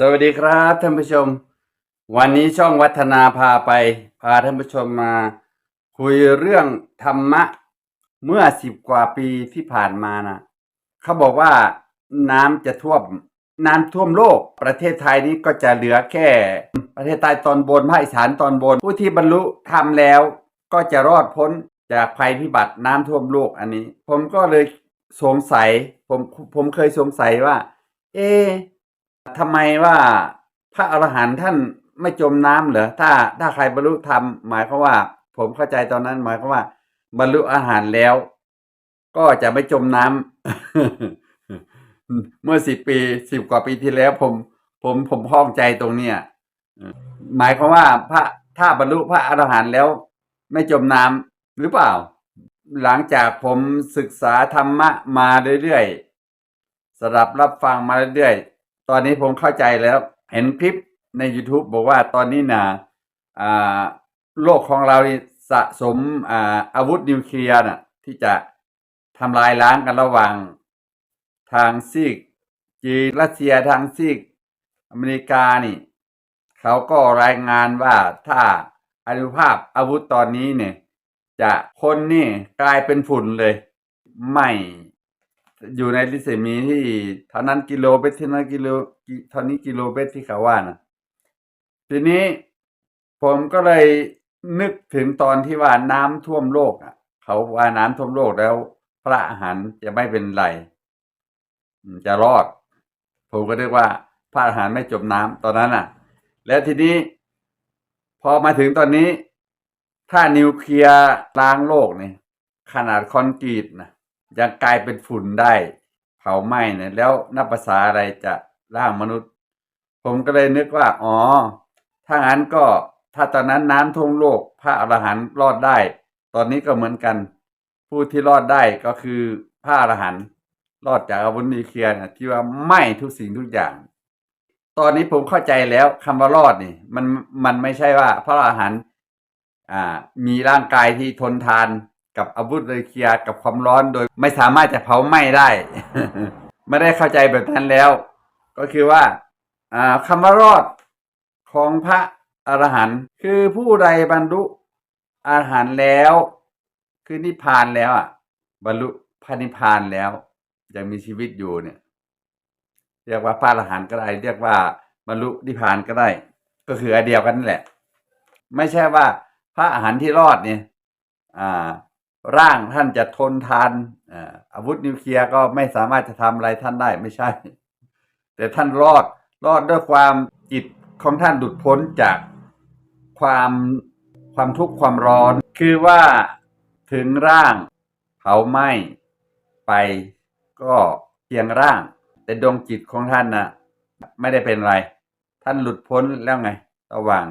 สวัสดีครับท่านผู้ชม วันนี้ช่องวัฒนาพาไป พาท่านผู้ชมมา คุยเรื่องธรรมะ เมื่อสิบกว่าปีที่ผ่านมานะเขาบอกว่าน้ำจะท่วม น้ำท่วมโลก ประเทศไทยนี้ก็จะเหลือแค่ ประเทศใต้ตอนบนภาคอีสานตอนบน ผู้ที่บรรลุธรรมแล้ว ก็จะรอดพ้นจากภัยพิบัติน้ำท่วมโลกอันนี้ ผมก็เลยสงสัย ผมผมเคยสงสัยว่า เอ๊ ทำไมว่าพระอรหันต์ท่านไม่จมน้ำเหรอถ้าถ้าใครบรรลุธรรมหมายความว่า ผมเข้าใจตอนนั้นหมายความว่า บรรลุอาหารแล้ว ก็จะไม่จมน้ำเมื่อสิบปีสิบกว่าปีที่แล้ว ผม ผมผมพ้องใจตรงเนี้ยหมายความว่าพระถ้าบรรลุพระอรหันต์แล้ว ไม่จมน้ำหรือเปล่า หลังจากผมศึกษาธรรมะมาเรื่อยๆสดับรับฟังมาเรื่อยๆ ตอนนี้ผมเข้าใจแล้ว เห็นคลิปใน YouTube บอกว่าตอนนี้นะอ่าโลกของเราสะสมอ่าอาวุธนิวเคลียร์น่ะที่จะทำลายล้างกันระหว่างทางซีกจีนรัสเซียทางซีกอเมริกานี่เขาก็รายงานว่าถ้าอนุภาพอาวุธตอนนี้เนี่ย จะคนนี่กลายเป็นฝุ่นเลย ไม่ อยู่ในริศมีที่เท่านั้นกิโลเมตรเท่านั้นกิโลเท่านี้กิโลเมตรที่เขาว่านะทีนี้ผมก็เลยนึกถึงตอนที่ว่าน้ำท่วมโลกอะ เขาว่าน้ำท่วมโลกแล้ว พระอาหารจะไม่เป็นไร จะรอด ผมก็เรียกว่า พระอาหารไม่จมน้ำตอนนั้นอะ แล้วทีนี้ พอมาถึงตอนนี้ ถ้านิวเคลียร์ล้างโลกเนี่ยขนาดคอนกรีตนะ ยังกลายเป็นฝุ่นได้เผาไหม้เนี่ยแล้วนับภาษาอะไรจะร่างมนุษย์ ผมก็เลยนึกว่า อ๋อ ถ้างั้นก็ถ้าตอนนั้นน้ำท่วมโลก พระอรหันต์รอดได้ ตอนนี้ก็เหมือนกัน ผู้ที่รอดได้ก็คือพระอรหันต์รอดจากอาวุธนิวเคลียร์นะที่ว่าไหม้ทุกสิ่งทุกอย่าง ตอนนี้ผมเข้าใจแล้วคำว่ารอดนี่ มันมันไม่ใช่ว่าพระอรหันต์อ่า มีร่างกายที่ทนทาน กับอาวุธนิวเคลียร์กับความร้อนโดยไม่สามารถจะเผาไหม้ได้ ไม่ได้เข้าใจแบบนั้นแล้ว ก็คือว่าคำว่ารอดของพระอรหันต์คือผู้ใดบรรลุอรหันต์แล้ว คือนิพพานแล้วอะ บรรลุพระนิพพานแล้วยังมีชีวิตอยู่เนี่ย เรียกว่าพระอรหันต์ก็ได้ เรียกว่าบรรลุนิพพานก็ได้ ก็คืออันเดียวกันนั่นแหละ ไม่ใช่ว่าพระอรหันต์ที่รอดเนี่ย อ่า ร่างท่านจะทนทานอาอาวุธนิวเคลียร์ก็ไม่สามารถจะทำอะไรท่านได้ไม่ใช่ แต่ท่านรอดรอดด้วยความจิตของท่านดุดพ้นจากความความทุกข์ความร้อน คือว่าถึงร่างเผาไหม้ไปก็เพียงร่าง แต่ดวงจิตของท่านนะไม่ได้เป็นไร ท่านหลุดพ้นแล้วไง ระหว่าง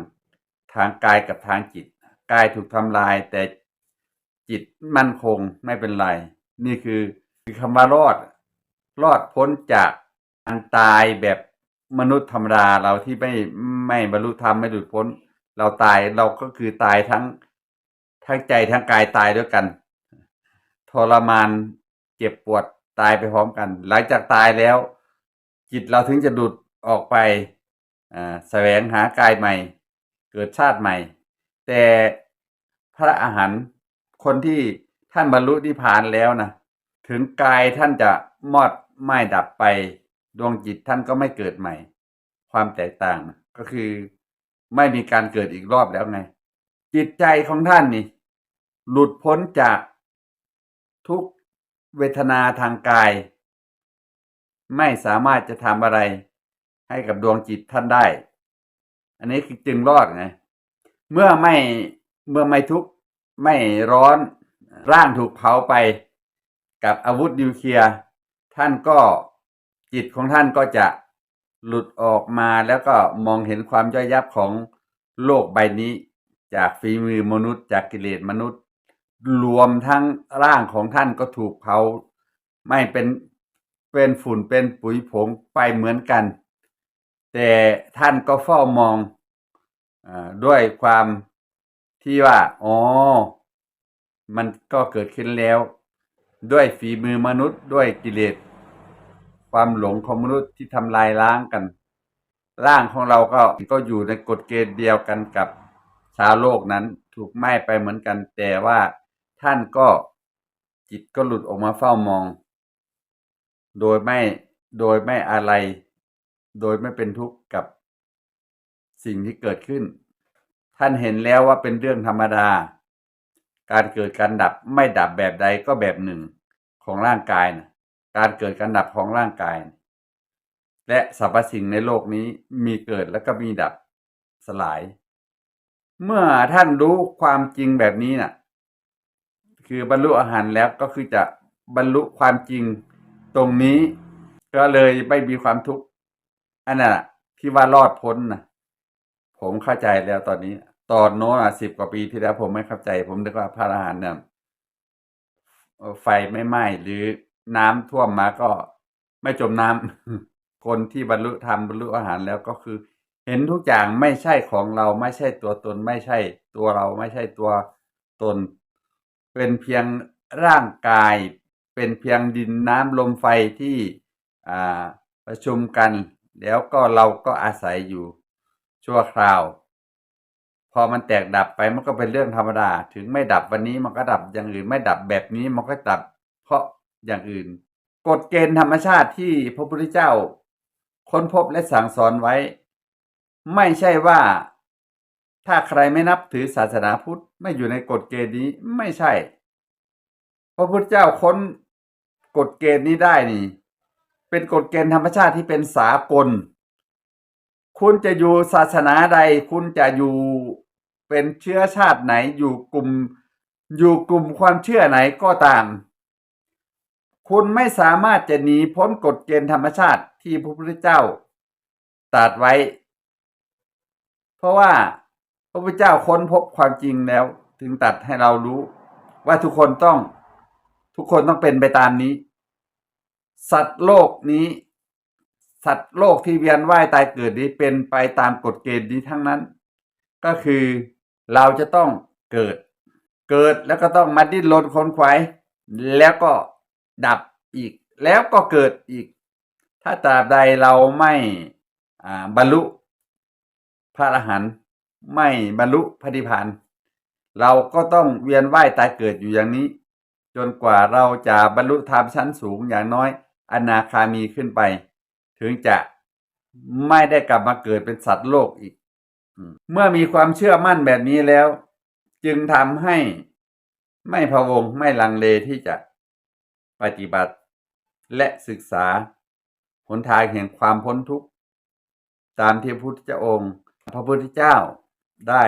ทางกายกับทางจิต กายถูกทำลายแต่ จิตมั่นคงไม่เป็นไร นี่คือคือคำว่ารอด รอดพ้นจากการตายแบบมนุษย์ธรรมดาเราที่ไม่ไม่บรรลุธรรมไม่หลุดพ้น เราตายเราก็คือตายทั้งทั้งใจทั้งกายตายด้วยกัน ทรมานเจ็บปวดตายไปพร้อมกัน หลังจากตายแล้ว จิตเราถึงจะดุดออกไปอแสวงหากายใหม่ เกิดชาติใหม่ แต่พระอาหาร คนที่ท่านบรรลุนิพพานแล้วนะถึงกายท่านจะมอดไหม้ดับไป ดวงจิตท่านก็ไม่เกิดใหม่ ความแตกต่างก็คือไม่มีการเกิดอีกรอบแล้วไง จิตใจของท่านนี่ หลุดพ้นจากทุกเวทนาทางกาย ไม่สามารถจะทำอะไรให้กับดวงจิตท่านได้ อันนี้คือจึงรอดไง เมื่อไม่เมื่อไม่ทุกข์ ไม่ร้อนร่างถูกเผาไปกับอาวุธนิวเคลียร์ท่านก็จิตของท่านก็จะหลุดออกมาแล้วก็มองเห็นความย่อยยับของโลกใบนี้ จากฝีมือมนุษย์ จากกิเลสมนุษย์ รวมทั้งร่างของท่านก็ถูกเผาไม่เป็นเป็นฝุ่นเป็นปุ๋ยผงไปเหมือนกัน แต่ท่านก็เฝ้ามองอด้วยความ ที่ว่า อ๋อ มันก็เกิดขึ้นแล้ว ด้วยฝีมือมนุษย์ด้วยกิเลส ความหลงของมนุษย์ที่ทำลายล้างกัน ร่างของเราก็ก็อยู่ในกฎเกณฑ์เดียวกันกับชาวโลกนั้นถูกไหม้ไปเหมือนกัน แต่ว่าท่านก็จิตก็หลุดออกมาเฝ้ามอง โดยไม่โดยไม่อะไร โดยไม่เป็นทุกข์กับสิ่งที่เกิดขึ้น ท่านเห็นแล้วว่าเป็นเรื่องธรรมดา การเกิดการดับไม่ดับแบบใดก็แบบหนึ่งของร่างกายนะการเกิดการดับของร่างกาย และสรรพสิ่งในโลกนี้มีเกิดแล้วก็มีดับสลาย เมื่อท่านรู้ความจริงแบบนี้น่ะ คือบรรลุอาหารแล้วก็คือจะบรรลุความจริงตรงนี้ก็เลยไม่มีความทุกข์อันนั้นที่ว่ารอดพ้นนะผมเข้าใจแล้วตอนนี้ ตอนโน้นอะสิบกว่าปีที่แล้วผมไม่เข้าใจ ผมนึกว่าพระอรหันต์เนี่ยไฟไม่ไหม้หรือน้ำท่วมมาก็ไม่จมน้ำคนที่บรรลุธรรมบรรลุอาหารแล้วก็คือ เห็นทุกอย่างไม่ใช่ของเราไม่ใช่ตัวตน ไม่ใช่ตัวเราไม่ใช่ตัวตน เป็นเพียงร่างกาย เป็นเพียงดินน้ำลมไฟที่อ่าประชุมกัน แล้วก็เราก็อาศัยอยู่ชั่วคราว อมันแตกดับไปมันก็เป็นเรื่องธรรมดา ถึงไม่ดับวันนี้มันก็ดับอย่างอื่นไม่ดับแบบนี้มันก็ดับ เพราะอย่างอื่น กฎเกณฑ์ธรรมชาติที่พระพุทธเจ้า ค้นพบและสั่งสอนไว้ ไม่ใช่ว่าถ้าใครไม่นับถือศาสนาพุทธไม่อยู่ในกฎเกณฑ์นี้ไม่ใช่ พระพุทธเจ้าค้นกฎเกณฑ์นี้ได้นี่ เป็นกฎเกณฑ์ธรรมชาติที่เป็นสากล คุณจะอยู่ศาสนาใด คุณจะอยู่ เป็นเชื้อชาติไหนอยู่กลุ่ม อยู่กลุ่มความเชื่อไหนก็ตาม คุณไม่สามารถจะหนีพ้นกฎเกณฑ์ธรรมชาติที่พระพุทธเจ้าตรัสไว้ เพราะว่าพระพุทธเจ้าค้นพบความจริงแล้ว ถึงตัดให้เรารู้ว่าทุกคนต้องทุกคนต้องเป็นไปตามนี้ สัตว์โลกนี้ สัตว์โลกที่เวียนว่ายตายเกิดนี้เป็นไปตามกฎเกณฑ์นี้ทั้งนั้น ก็คือ เราจะต้องเกิด เกิดแล้วก็ต้องมาดิ้นรนค้นขวายแล้วก็ดับอีก แล้วก็เกิดอีก ถ้าตราบใดเราไม่บรรลุพระอรหันต์ไม่บรรลุพระนิพพานเราก็ต้องเวียนว่ายตายเกิดอยู่อย่างนี้ จนกว่าเราจะบรรลุธรรมชั้นสูงอย่างน้อย อนาคามีขึ้นไป ถึงจะไม่ได้กลับมาเกิดเป็นสัตว์โลกอีก เมื่อมีความเชื่อมั่นแบบนี้แล้ว จึงทำให้ไม่พะวงไม่ลังเลที่จะปฏิบัติ และศึกษาหนทางแห่งความพ้นทุกข์ ตามที่พระพุทธเจ้าองค์ พระพุทธเจ้าได้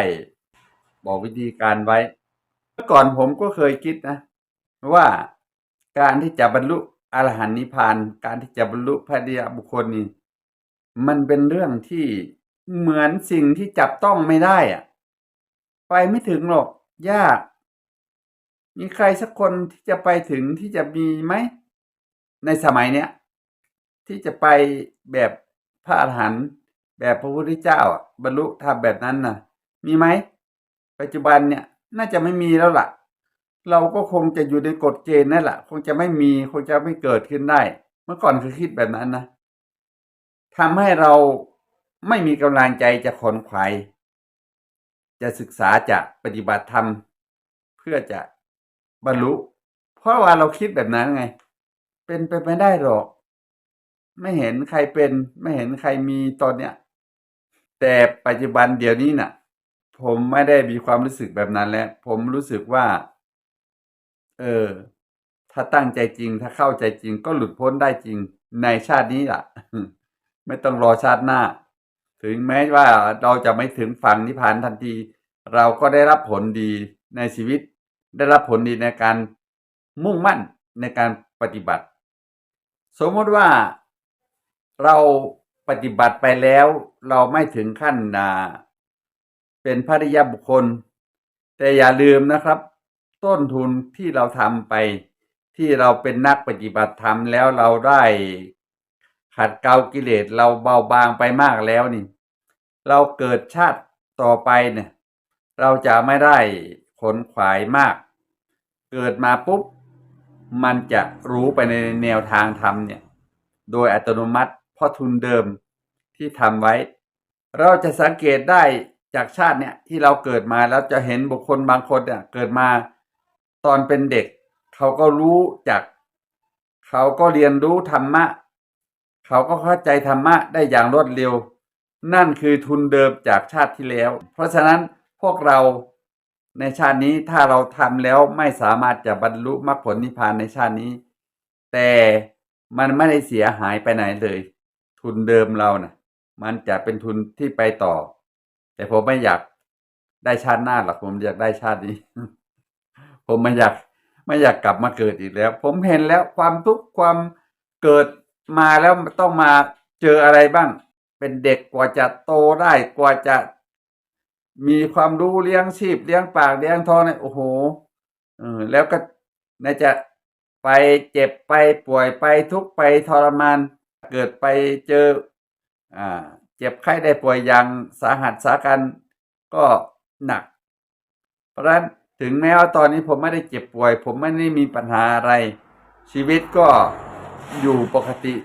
บอกวิธีการไว้เมื่อก่อนผมก็เคยคิดนะ ว่าการที่จะบรรลุอรหันต์นิพพาน การที่จะบรรลุพระอริยบุคคลนี่มันเป็นเรื่องที่ เหมือนสิ่งที่จับต้องไม่ได้อะไปไม่ถึงหรอก ยาก มีใครสักคนที่จะไปถึงที่จะมีไหม ในสมัยเนี้ยที่จะไปแบบพระอรหันต์แบบพระพุทธเจ้าบรรลุธรรมแบบนั้นน่ะ มีไหม ปัจจุบันเนี่ย น่าจะไม่มีแล้วล่ะ เราก็คงจะอยู่ในกฎเกณฑ์นั่นแหละคงจะไม่มีคงจะไม่เกิดขึ้นได้ เมื่อก่อนคือคิดแบบนั้นนะทำให้เรา ไม่มีกำลังใจจะขนขวายจะศึกษาจะปฏิบัติธรรม เพื่อจะบรรลุ เพราะว่าเราคิดแบบนั้นไง เป็นไปไม่ได้หรอก ไม่เห็นใครเป็น ไม่เห็นใครมีตอนเนี้ยแต่ปัจจุบันเดี๋ยวนี้น่ะ ผมไม่ได้มีความรู้สึกแบบนั้นแล้ว ผมรู้สึกว่า เออ ถ้าตั้งใจจริง ถ้าเข้าใจจริง ก็หลุดพ้นได้จริงในชาตินี้ล่ะ ไม่ต้องรอชาติหน้า ถึงแม้ว่าเราจะไม่ถึงฝั่งนิพพานทันที เราก็ได้รับผลดีในชีวิต ได้รับผลดีในการมุ่งมั่นในการปฏิบัติ สมมติว่าเราปฏิบัติไปแล้ว เราไม่ถึงขั้นนาเป็นพระริยบุคคล แต่อย่าลืมนะครับ ต้นทุนที่เราทำไปที่เราเป็นนักปฏิบัติธรรมแล้วเราได้ ขัดเกลากิเลสเราเบาบางไปมากแล้วนี่ เราเกิดชาติต่อไปเนี่ย เราจะไม่ได้ขนขวายมาก เกิดมาปุ๊บ มันจะรู้ไปในแนวทางธรรมเนี่ย โดยอัตโนมัติเพราะทุนเดิมที่ทำไว้ เราจะสังเกตได้จากชาติเนี่ยที่เราเกิดมาแล้วจะเห็นบุคคลบางคนเนี่ยเกิดมาตอนเป็นเด็ก เขาก็รู้จักเขาก็เรียนรู้ธรรมะ เขาก็เข้าใจธรรมะได้อย่างรวดเร็ว นั่นคือทุนเดิมจากชาติที่แล้ว เพราะฉะนั้นพวกเราในชาตินี้ถ้าเราทำแล้วไม่สามารถจะบรรลุมรรคผลนิพพานในชาตินี้ แต่มันไม่ได้เสียหายไปไหนเลย ทุนเดิมเรานะ่ะ มันจะเป็นทุนที่ไปต่อ แต่ผมไม่อยากได้ชาติหน้าหรอกผมอยากได้ชาตินี้ ผมไม่อยากไม่อยากกลับมาเกิดอีกแล้ว ผมเห็นแล้วความทุกข์ความเกิด มาแล้วต้องมาเจออะไรบ้าง เป็นเด็กกว่าจะโตได้กว่าจะ มีความรู้เลี้ยงชีพเลี้ยงปากเลี้ยงท้องเนี่ยโอ้โหเออแล้วก็น่าจะไปเจ็บไปป่วยไปทุกข์ไปทรมาน เกิดไปเจอ อ่า เจ็บไข้ได้ป่วยอย่างสาหัสสากันก็หนัก เพราะฉะนั้นถึงแม้ว่าตอนนี้ผมไม่ได้เจ็บป่วย ผมไม่ได้มีปัญหาอะไร ชีวิตก็ อยู่ปกติ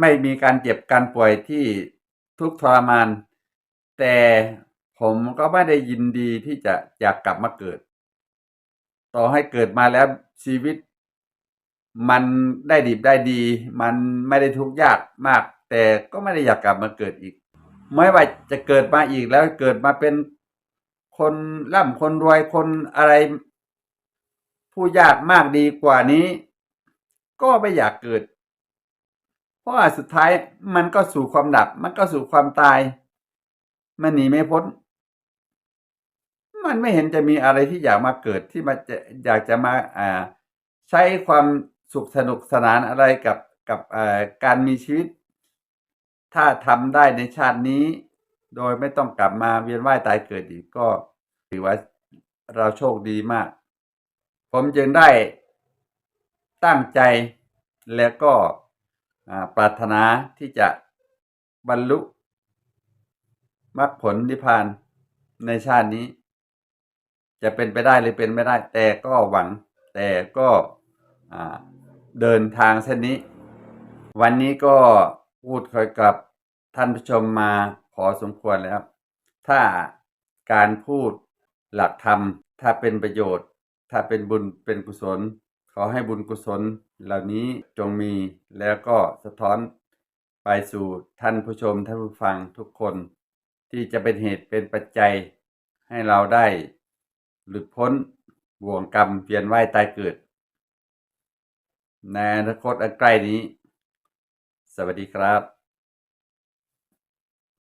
ไม่มีการเจ็บการป่วยที่ทุกข์ทรมาน แต่ผมก็ไม่ได้ยินดีที่จะอยากกลับมาเกิด ต่อให้เกิดมาแล้วชีวิต มันได้ดีได้ดี มันไม่ได้ทุกข์ยากมาก แต่ก็ไม่ได้อยากกลับมาเกิดอีก ไม่ว่าจะเกิดมาอีกแล้วเกิดมาเป็นคนร่ำคนรวยคนอะไร ผู้ยากมากดีกว่านี้ ก็ไม่อยากเกิด เพราะาสุดท้ายมันก็สู่ความดับ มันก็สู่ความตาย มันหนีไม่พ้น มันไม่เห็นจะมีอะไรที่อยากมาเกิดที่มันจะอยากจะมาอ่าใช้ความสุขสนุกสนานอะไรกับกับอ่าการมีชีวิต ถ้าทำได้ในชาตินี้ โดยไม่ต้องกลับมาเวียนว่ายตายเกิดอีกก็ถือว่าเราโชคดีมาก ผมจึงได้ ตั้งใจและก็ปรารถนาที่จะบรรลุมรรคผลนิพพานในชาตินี้ จะเป็นไปได้หรือเป็นไม่ได้ แต่ก็หวัง แต่ก็เดินทางเส้นนี้ วันนี้ก็พูดคุยกับท่านผู้ชมมาพอสมควรแล้ว ถ้าการพูดหลักธรรม ถ้าเป็นประโยชน์ ถ้าเป็นบุญเป็นกุศล ขอให้บุญกุศลเหล่านี้จงมีแล้วก็สะท้อนไปสู่ท่านผู้ชมท่านผู้ฟังทุกคน ที่จะเป็นเหตุเป็นปัจจัย ให้เราได้หลุดพ้นบ่วงกรรมเปลี่ยนว่ายตายเกิด ในอนาคตอันใกล้นี้ สวัสดีครับ